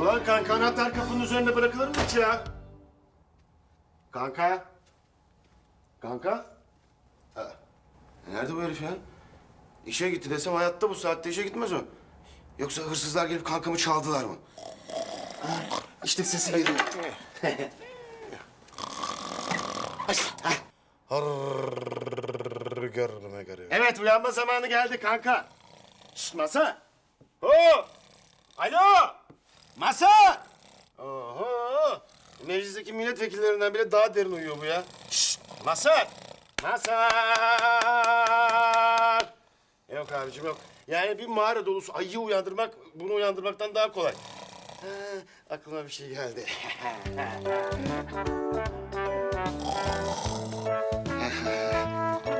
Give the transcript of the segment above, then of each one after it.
Lan kanka anahtar kapının üzerinde bırakılır mı hiç ya? Kanka? Kanka? Ha. Nerede bu herif ya? İşe gitti desem hayatta bu saatte işe gitmez o. Yoksa hırsızlar gelip kankamı çaldılar mı? İşte sesi geliyor. Görme görüyor. Evet uyanma zamanı geldi kanka. Şşt masa. Ho! Alo! Masa! Oho! Meclisteki milletvekillerinden bile daha derin uyuyor bu ya. Şşt! Masa! Masa! Yok abicim yok. Yani bir mağara dolusu ayıyı uyandırmak bunu uyandırmaktan daha kolay. Ha, aklıma bir şey geldi.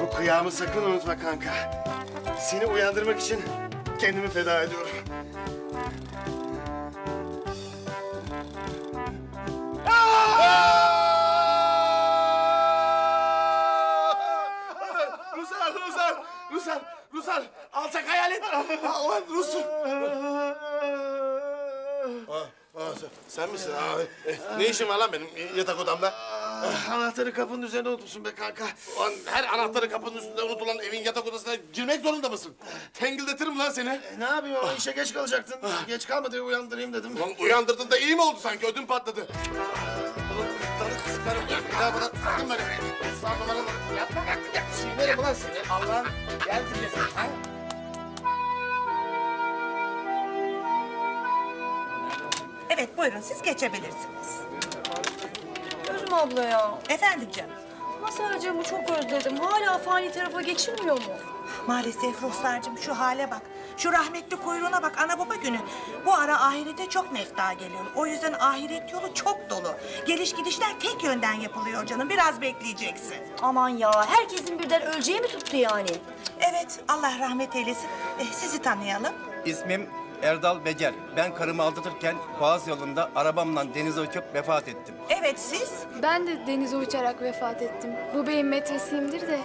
Bu kıyamı sakın unutma kanka. Seni uyandırmak için kendimi feda ediyorum. Ruslar. Aa, aa, sen- sen misin abi? Ne işin var lan benim yatak odamda? Anahtarı kapının üzerine unutmuşsun be kanka. Ulan her anahtarı kapının üstünde unutulan evin yatak odasına girmek zorunda mısın? Tengildetirim lan seni. E, ne yapayım ama işe geç kalacaktın. Geç kalma diye uyandırayım dedim. Ulan uyandırdın da iyi mi oldu sanki? Ödüm patladı. Sıkarım. Bir daha bana sakın böyle. Sakın bana. Yapma bak. Ya, çiğnerim ulan seni. Allah'ın gel dinlesin. Ha? Evet buyurun siz geçebilirsiniz. Gözüm abla ya. Efendim canım. Masarcığımı çok özledim. Hala fani tarafa geçilmiyor mu? Maalesef Ruhsar'cığım şu hale bak. Şu rahmetli kuyruğuna bak ana baba günü. Bu ara ahirete çok mefta geliyor. O yüzden ahiret yolu çok dolu. Geliş gidişler tek yönden yapılıyor canım. Biraz bekleyeceksin. Aman ya herkesin birden öleceği mi tuttu yani? Evet Allah rahmet eylesin. Eh, sizi tanıyalım. İsmim Erdal Becer. Ben karımı aldatırken Boğaz yolunda arabamla denize uçup vefat ettim. Evet siz? Ben de denize uçarak vefat ettim. Bu beyin metresiyimdir de.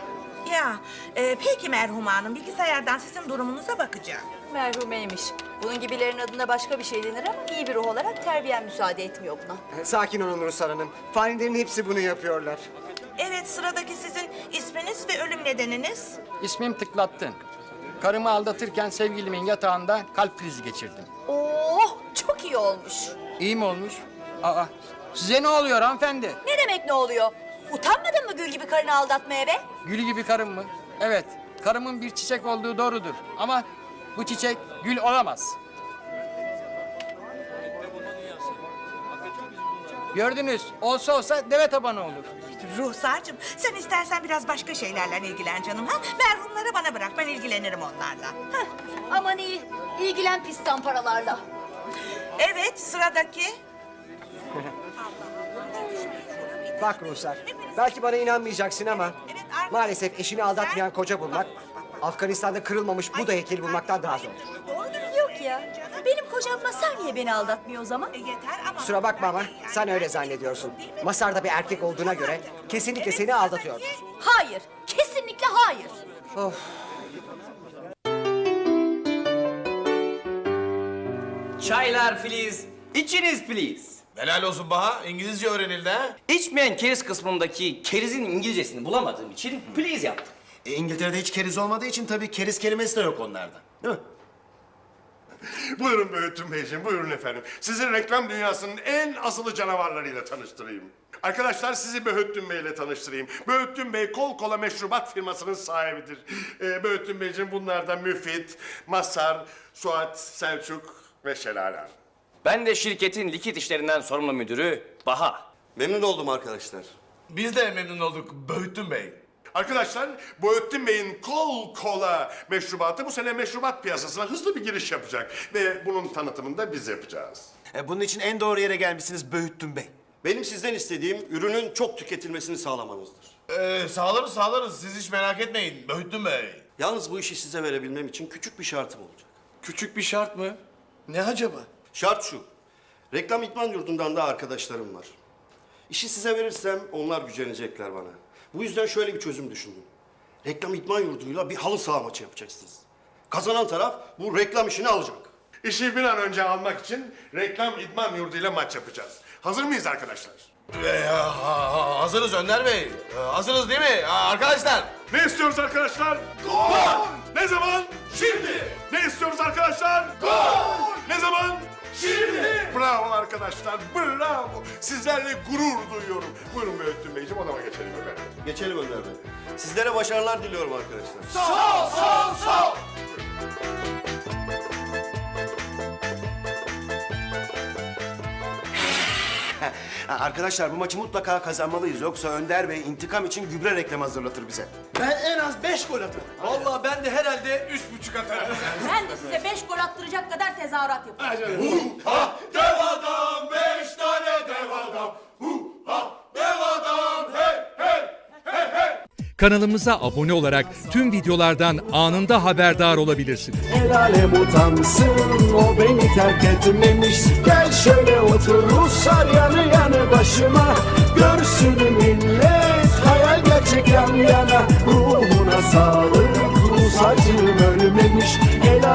Ya e, peki merhum hanım bilgisayardan sizin durumunuza bakacağım. Merhumeymiş. Bunun gibilerin adına başka bir şey denir ama iyi bir ruh olarak terbiyen müsaade etmiyor buna. Sakin olun Ruslar Hanım. Fanilerin hepsi bunu yapıyorlar. Evet sıradaki sizin isminiz ve ölüm nedeniniz? İsmim Tıklattın. Karımı aldatırken sevgilimin yatağında kalp krizi geçirdim. Oh çok iyi olmuş. İyi mi olmuş? Aa, size ne oluyor hanımefendi? Ne demek ne oluyor? Utanmadın mı gül gibi karını aldatmaya be? Gül gibi karım mı? Evet, karımın bir çiçek olduğu doğrudur. Ama bu çiçek gül olamaz. Gördünüz, olsa olsa deve tabanı olur. Ruhsar'cığım sen istersen biraz başka şeylerle ilgilen canım. Ha? Merhumları bana bırak ben ilgilenirim onlarla. Heh, aman iyi. İlgilen pistan paralarla. Evet sıradaki. Bak Ruslar, belki bana inanmayacaksın ama maalesef eşini aldatmayan koca bulmak, Afganistan'da kırılmamış Buda heykeli bulmaktan daha zor. Yok ya. Kocam Masar niye beni aldatmıyor o zaman? E, yeter ama... Kusura bakma ama sen öyle zannediyorsun. Masar da bir erkek olduğuna göre kesinlikle seni aldatıyordur. Hayır. Kesinlikle hayır. Çaylar please. İçiniz please. Helal olsun Baha. İngilizce öğrenildi ha. İçmeyen keriz kısmındaki kerizin İngilizcesini bulamadığım için please yaptım. E, İngiltere'de hiç keriz olmadığı için tabii keriz kelimesi de yok onlarda. Değil mi? Buyurun Böğütün Beyciğim, buyurun efendim. Sizi reklam dünyasının en asılı canavarlarıyla tanıştırayım. Arkadaşlar sizi Böğütün Bey ile tanıştırayım. Böğütün Bey kol kola meşrubat firmasının sahibidir. Ee, Böğütün Beyciğim bunlardan Müfit, Masar, Suat, Selçuk ve Şelale Hanım. Ben de şirketin likit işlerinden sorumlu müdürü Baha. Memnun oldum arkadaşlar. Biz de memnun olduk Böğütün Bey. Arkadaşlar, Böğütün Bey'in kol kola meşrubatı bu sene meşrubat piyasasına hızlı bir giriş yapacak. Ve bunun tanıtımını da biz yapacağız. E, bunun için en doğru yere gelmişsiniz Böğüttün Bey. Benim sizden istediğim ürünün çok tüketilmesini sağlamanızdır. Ee, sağlarız sağlarız, siz hiç merak etmeyin Böğütün Bey. Yalnız bu işi size verebilmem için küçük bir şartım olacak. Küçük bir şart mı? Ne acaba? Şart şu. Reklam İtman Yurdu'ndan da arkadaşlarım var. İşi size verirsem onlar gücenecekler bana. Bu yüzden şöyle bir çözüm düşündüm. Reklam İtman Yurdu'yla bir halı saha maçı yapacaksınız. Kazanan taraf bu reklam işini alacak. İşi bir an önce almak için reklam idman yurduyla maç yapacağız. Hazır mıyız arkadaşlar? hazırız Önder Bey. hazırız değil mi arkadaşlar? Ne istiyoruz arkadaşlar? Gol! Ne zaman? Şimdi! Ne istiyoruz arkadaşlar? Gol! Ne zaman? Şimdi! Bravo arkadaşlar, bravo! Sizlerle gurur duyuyorum. Buyurun Müettün Beyciğim, odama geçelim efendim. Geçelim Önder Bey. Sizlere başarılar diliyorum arkadaşlar. Sağ ol, sağ ol, sağ ol! Ha, arkadaşlar bu maçı mutlaka kazanmalıyız. Yoksa Önder Bey intikam için gübre reklamı hazırlatır bize. Ben en az beş gol atarım. Vallahi ben de herhalde üç buçuk atarım. Ben de size beş gol attıracak kadar tezahürat yaparım. Dev adam, beş tane dev adam. Hu ha, dev adam, hey hey! Kanalımıza abone olarak tüm videolardan anında haberdar olabilirsiniz. El alem utansın o beni terk etmemiş Gel şöyle otur Ruslar yanı yanı başıma Görsün millet. Hayal gerçek yan yana Ruhuna sağlık. Rus ölmemiş